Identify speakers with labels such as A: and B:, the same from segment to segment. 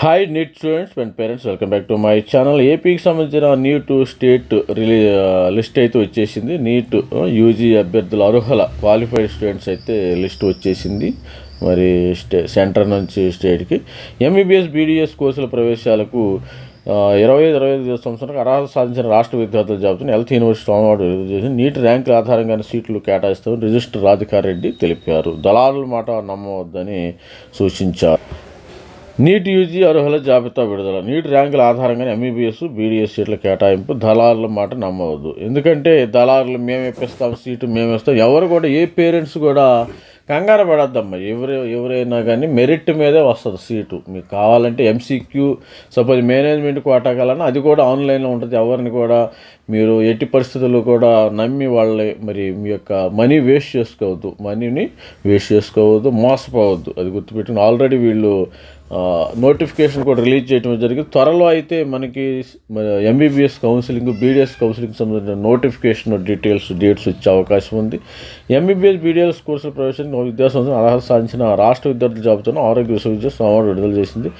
A: Hi NEET students and parents welcome back to my channel ఏపీకి సంబంధించిన NEET state రిలీ list అయితే వచ్చేసింది. NEET UG uh, అభ్యర్థుల అర్హుల క్వాలిఫైడ్ స్టూడెంట్స్ అయితే లిస్ట్ వచ్చేసింది. మరి స్టే సెంటర్ నుంచి స్టేట్కి ఎంబీబీఎస్ బీడీఎస్ కోర్సుల ప్రవేశాలకు uh, ఇరవై ఐదు ఇరవై ఐదు సంవత్సరాలకు అర్హత సాధించిన రాష్ట్ర విద్యార్థుల జాబితాను హెల్త్ యూనివర్సిటీ సోమవారం విడుదల చేసి నీట్ ర్యాంకుల ఆధారంగానే సీట్లు కేటాయిస్తామని రిజిస్టర్ రాధికారెడ్డి తెలిపారు. దళారుల మాట నమ్మవద్దని సూచించారు. నీట్ యూజీ అర్హుల జాబితా విడుదల. నీట్ ర్యాంకుల ఆధారంగానే ఎంబీబీఎస్ బీడీఎస్ సీట్ల కేటాయింపు దళారుల మాట నమ్మవద్దు. ఎందుకంటే దళారులు మేము ఇప్పిస్తాం సీటు మేము ఇస్తాం. ఎవరు కూడా ఏ పేరెంట్స్ కూడా కంగారు పడద్దమ్మా. ఎవరు ఎవరైనా కానీ మెరిట్ మీదే వస్తుంది సీటు. మీకు కావాలంటే ఎంసీక్యూ సపోజ్ మేనేజ్మెంట్ కోటాకాలన్నా అది కూడా ఆన్లైన్లో ఉంటుంది. ఎవరిని కూడా మీరు ఎట్టి పరిస్థితుల్లో కూడా నమ్మి వాళ్ళని మరి మీ యొక్క మనీ వేస్ట్ చేసుకోవద్దు. మనీని వేస్ట్ చేసుకోవద్దు మోసపోవద్దు. అది గుర్తుపెట్టుకుని ఆల్రెడీ వీళ్ళు నోటిఫికేషన్ కూడా రిలీజ్ చేయడం జరిగింది. త్వరలో అయితే మనకి ఎంబీబీఎస్ కౌన్సిలింగ్ బీడీఎస్ కౌన్సిలింగ్ సంబంధించిన నోటిఫికేషన్ డీటెయిల్స్ డేట్స్ ఇచ్చే అవకాశం ఉంది. ఎంబీబీఎస్ బీడీఎస్ కోర్సుల ప్రవేశానికి విద్యా సంవత్సరం అర్హత సాధించిన రాష్ట్ర విద్యార్థుల జాబితాను ఆరోగ్య విశ్వవిద్యాలయం సోమవారం విడుదల చేసింది.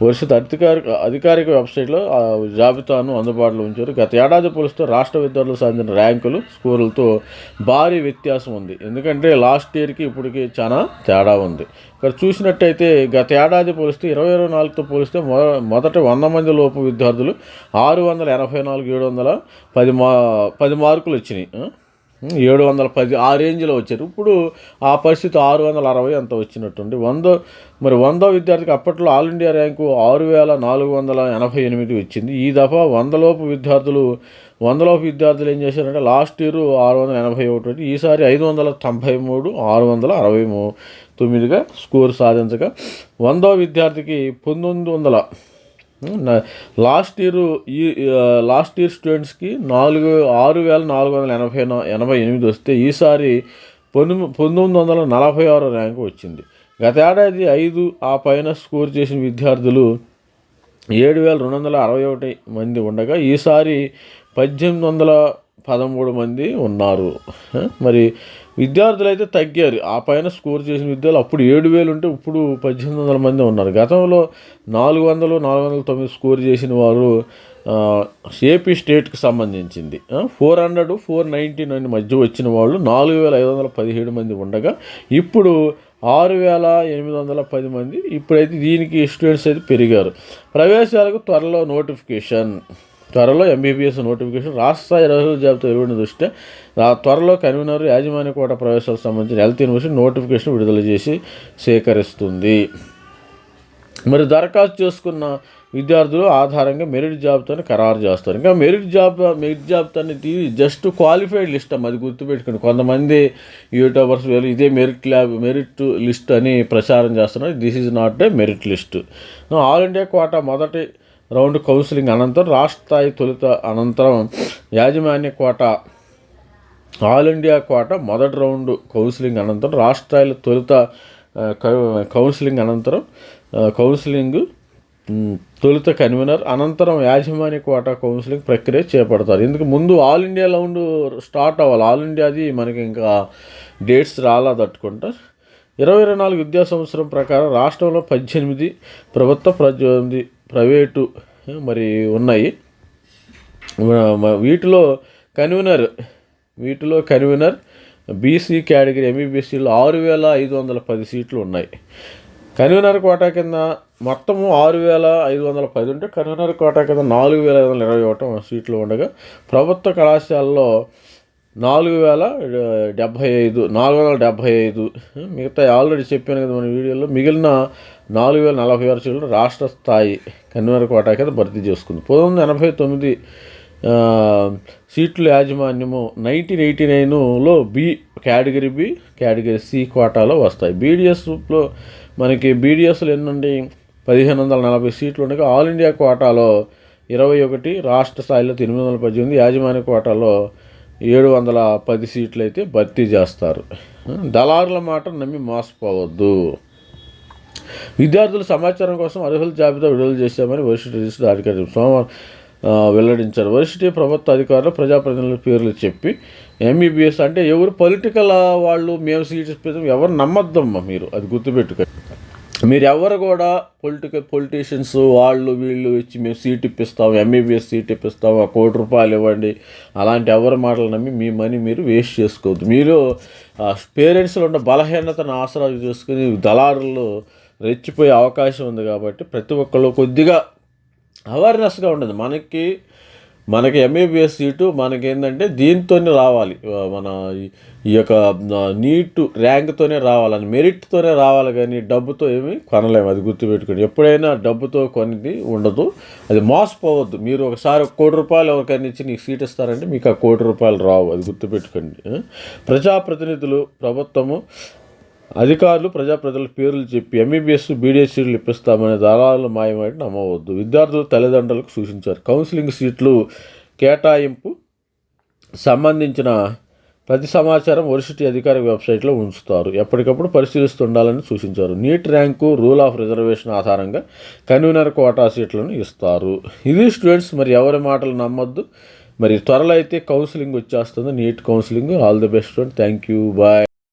A: పరిషత్ అధికారిక అధికారిక వెబ్సైట్లో ఆ జాబితాను అందుబాటులో ఉంచారు. గత ఏడాది పోలిస్తే రాష్ట్ర విద్యార్థులు సాధించిన ర్యాంకులు స్కోర్లతో భారీ వ్యత్యాసం ఉంది. ఎందుకంటే లాస్ట్ ఇయర్కి ఇప్పటికి చాలా తేడా ఉంది. ఇక్కడ చూసినట్టయితే గత ఏడాది పోలిస్తే ఇరవై ఇరవై నాలుగుతో పోలిస్తే మొ మొదట వంద మంది లోపు విద్యార్థులు ఆరు వందల ఎనభై నాలుగు ఏడు వందల పది మా పది మార్కులు వచ్చినాయి. ఏడు వందల పది ఆ రేంజ్లో వచ్చారు. ఇప్పుడు ఆ పరిస్థితి ఆరు వందల అరవై అంత వచ్చినట్టుంది వందో మరి వందో విద్యార్థికి అప్పట్లో ఆల్ ఇండియా ర్యాంకు ఆరు వేల నాలుగు వందల ఎనభై ఎనిమిది వచ్చింది. ఈ దఫా వందలోపు విద్యార్థులు వందలోపు విద్యార్థులు ఏం చేశారంటే లాస్ట్ ఇయర్ ఆరు వందల ఎనభై ఒకటి ఈసారి ఐదు వందల తొంభై మూడు ఆరు వందల అరవై మూ తొమ్మిదిగా స్కోర్ సాధించగా వందో విద్యార్థికి పంతొమ్మిది వందల లాస్ట్ ఇయర్ ఈ లాస్ట్ ఇయర్ స్టూడెంట్స్కి నాలుగు ఆరు వేల నాలుగు వందల ఎనభై ఎనభై ఎనిమిది వస్తే ఈసారి పంతొమ్మిది పంతొమ్మిది వందల నలభై ఆరో ర్యాంకు వచ్చింది. గత ఏడాది ఐదు ఆ పైన స్కోర్ చేసిన విద్యార్థులు ఏడు వేల రెండు వందల అరవై ఒకటి మంది ఉండగా ఈసారి పద్దెనిమిది వందల పదమూడు మంది ఉన్నారు. మరి విద్యార్థులు అయితే తగ్గారు. ఆ పైన స్కోర్ చేసిన విద్యార్థులు అప్పుడు ఏడు వేలు ఉంటే ఇప్పుడు పద్దెనిమిది వందల మంది ఉన్నారు. గతంలో నాలుగు వందలు నాలుగు వందల తొమ్మిది స్కోర్ చేసిన వారు ఏపీ స్టేట్కి సంబంధించింది. Four hundred four ninety nine మధ్య వచ్చిన వాళ్ళు నాలుగు వేల ఐదు వందల పదిహేడు మంది ఉండగా ఇప్పుడు ఆరు వేల ఎనిమిది వందల పది మంది. ఇప్పుడైతే దీనికి స్టూడెంట్స్ అయితే పెరిగారు. ప్రవేశాలకు త్వరలో నోటిఫికేషన్. త్వరలో ఎంబీబీఎస్ నోటిఫికేషన్ రాష్ట్ర స్థాయి జాబితా వెలువడిన దృష్ట్యా త్వరలో కన్వీనర్ యాజమాన్య కోట ప్రవేశాలకు సంబంధించిన హెల్త్ యూనివర్సిటీ నోటిఫికేషన్ విడుదల చేసి సేకరిస్తుంది. మరి దరఖాస్తు చేసుకున్న విద్యార్థులు ఆధారంగా మెరిట్ జాబితాని ఖరారు చేస్తారు. ఇంకా మెరిట్ జాబ్ మెరిట్ జాబితాని తీసి జస్ట్ క్వాలిఫైడ్ లిస్ట్ అమ్మ అది గుర్తుపెట్టుకోండి. కొంతమంది యూట్యూబర్స్ వేరు ఇదే మెరిట్ ల్యాబ్ మెరిట్ లిస్ట్ అని ప్రచారం చేస్తున్నారు. This is not a merit list all India quota మొదటి రౌండ్ కౌన్సిలింగ్ అనంతరం రాష్ట్ర స్థాయి తొలుత అనంతరం యాజమాన్య కోటా ఆల్ ఇండియా కోట మొదటి రౌండ్ కౌన్సిలింగ్ అనంతరం రాష్ట్ర స్థాయిలో తొలుత కౌ- కౌన్సిలింగ్ అనంతరం కౌన్సిలింగ్ తొలుత కన్వీనర్ అనంతరం యాజమాన్య కోటా కౌన్సిలింగ్ ప్రక్రియ చేపడతారు. ఇందుకు ముందు ఆల్ ఇండియా రౌండ్ స్టార్ట్ అవ్వాలి. ఆల్ ఇండియాది మనకి ఇంకా డేట్స్ రాలా తట్టుకుంటా. ఇరవై ఇరవై నాలుగు విద్యా సంవత్సరం ప్రకారం రాష్ట్రంలో పద్దెనిమిది ప్రభుత్వ పద్దెనిమిది ప్రైవేటు మరి ఉన్నాయి. వీటిలో కన్వీనర్ వీటిలో కన్వీనర్ బీసీ కేటగిరీ ఎంబీబీసీలో ఆరు వేల ఐదు వందల పది సీట్లు ఉన్నాయి. కన్వీనర్ కోటా కింద మొత్తము ఆరు వేల ఐదు వందల పది ఉంటే కన్వీనర్ కోటా కింద నాలుగు వేల ఐదు వందల ఇరవై ఒకటి సీట్లు ఉండగా ప్రభుత్వ కళాశాలలో నాలుగు వేల డెబ్భై ఐదు నాలుగు వందల డెబ్భై ఐదు. మిగతా ఆల్రెడీ చెప్పాను కదా మన వీడియోలో మిగిలిన నాలుగు వేల నలభై ఆరు సీట్లు రాష్ట్ర స్థాయి కన్వీనర్ కోటా కింద భర్తీ చేసుకుంది. పంతొమ్మిది ఎనభై తొమ్మిది సీట్ల యాజమాన్యము నైన్టీన్ ఎయిటీ నైన్లో B category B category C కోటాలో వస్తాయి. బీడిఎస్లో మనకి బీడిఎస్లు ఎన్నుండి? పదిహేను వందల నలభై సీట్లు ఉండగా ఆల్ ఇండియా కోటాలో ఇరవై ఒకటి రాష్ట్ర స్థాయిలో తొమ్మిది వందల పద్దెనిమిది యాజమాన్య కోటాలో ఏడు వందల పది సీట్లు అయితే భర్తీ చేస్తారు. దళారుల మాట నమ్మి మోసపోవద్దు. విద్యార్థుల సమాచారం కోసం అర్హుల జాబితా విడుదల చేశామని వరిష్ఠ రిజిస్టర్ అధికారి సోమవారం వెల్లడించారు. వర్సిటీ ప్రభుత్వ అధికారులు ప్రజాప్రతినిధుల పేర్లు చెప్పి ఎంబీబీఎస్ అంటే ఎవరు పొలిటికల్ వాళ్ళు మేము సీట్ ఇస్తాం ఎవరు నమ్మద్దమ్మా మీరు? అది గుర్తుపెట్టుకోండి మీరు ఎవరు కూడా పొలిటికల్ పొలిటీషియన్స్ వాళ్ళు వీళ్ళు ఇచ్చి మేము సీట్ ఇప్పిస్తాం ఎంబీబీఎస్ సీట్ ఇప్పిస్తాం ఆ కోటి రూపాయలు ఇవ్వండి అలాంటి ఎవరి మాటలు నమ్మి మీ మనీ మీరు వేస్ట్ చేసుకోవద్దు. మీరు పేరెంట్స్లో ఉన్న బలహీనతను ఆసరా చేసుకుని దళారులు రెచ్చిపోయే అవకాశం ఉంది కాబట్టి ప్రతి ఒక్కళ్ళు కొద్దిగా అవేర్నెస్గా ఉండదు. మనకి మనకి ఎంబీబీఎస్ సీటు మనకి ఏంటంటే దీంతోనే రావాలి. మన ఈ- యొక్క నీట్ ర్యాంక్తోనే రావాలని మెరిట్తోనే రావాలి కానీ డబ్బుతో ఏమి కొనలేము. అది గుర్తుపెట్టుకోండి. ఎప్పుడైనా డబ్బుతో కొనిది ఉండదు. అది మోసపోవద్దు. మీరు ఒకసారి ఒక కోటి రూపాయలు ఎవరికైనా ఇచ్చి నీకు సీట్ ఇస్తారంటే మీకు ఆ కోటి రూపాయలు రావు. అది గుర్తుపెట్టుకోండి. ప్రజాప్రతినిధులు ప్రభుత్వము అధికారులు ప్రజాప్రతినిధుల పేర్లు చెప్పి ఎంబీబీఎస్ బీడీఎస్ సీట్లు ఇప్పిస్తామనే దళాలు మాయమైతే నమ్మవద్దు. విద్యార్థులు తల్లిదండ్రులకు సూచించారు. కౌన్సిలింగ్ సీట్లు కేటాయింపు సంబంధించిన ప్రతి సమాచారం వర్సిటీ అధికారిక వెబ్సైట్లో ఉంచుతారు. ఎప్పటికప్పుడు పరిశీలిస్తుండాలని సూచించారు. NEET rank rule of reservation ఆధారంగా కన్వీనర్ కోటా సీట్లను ఇస్తారు. ఇది స్టూడెంట్స్ మరి ఎవరి మాటలు నమ్మొద్దు? మరి త్వరలో అయితే కౌన్సిలింగ్ వచ్చేస్తుంది. NEET counselling. All the best thank you. Bye.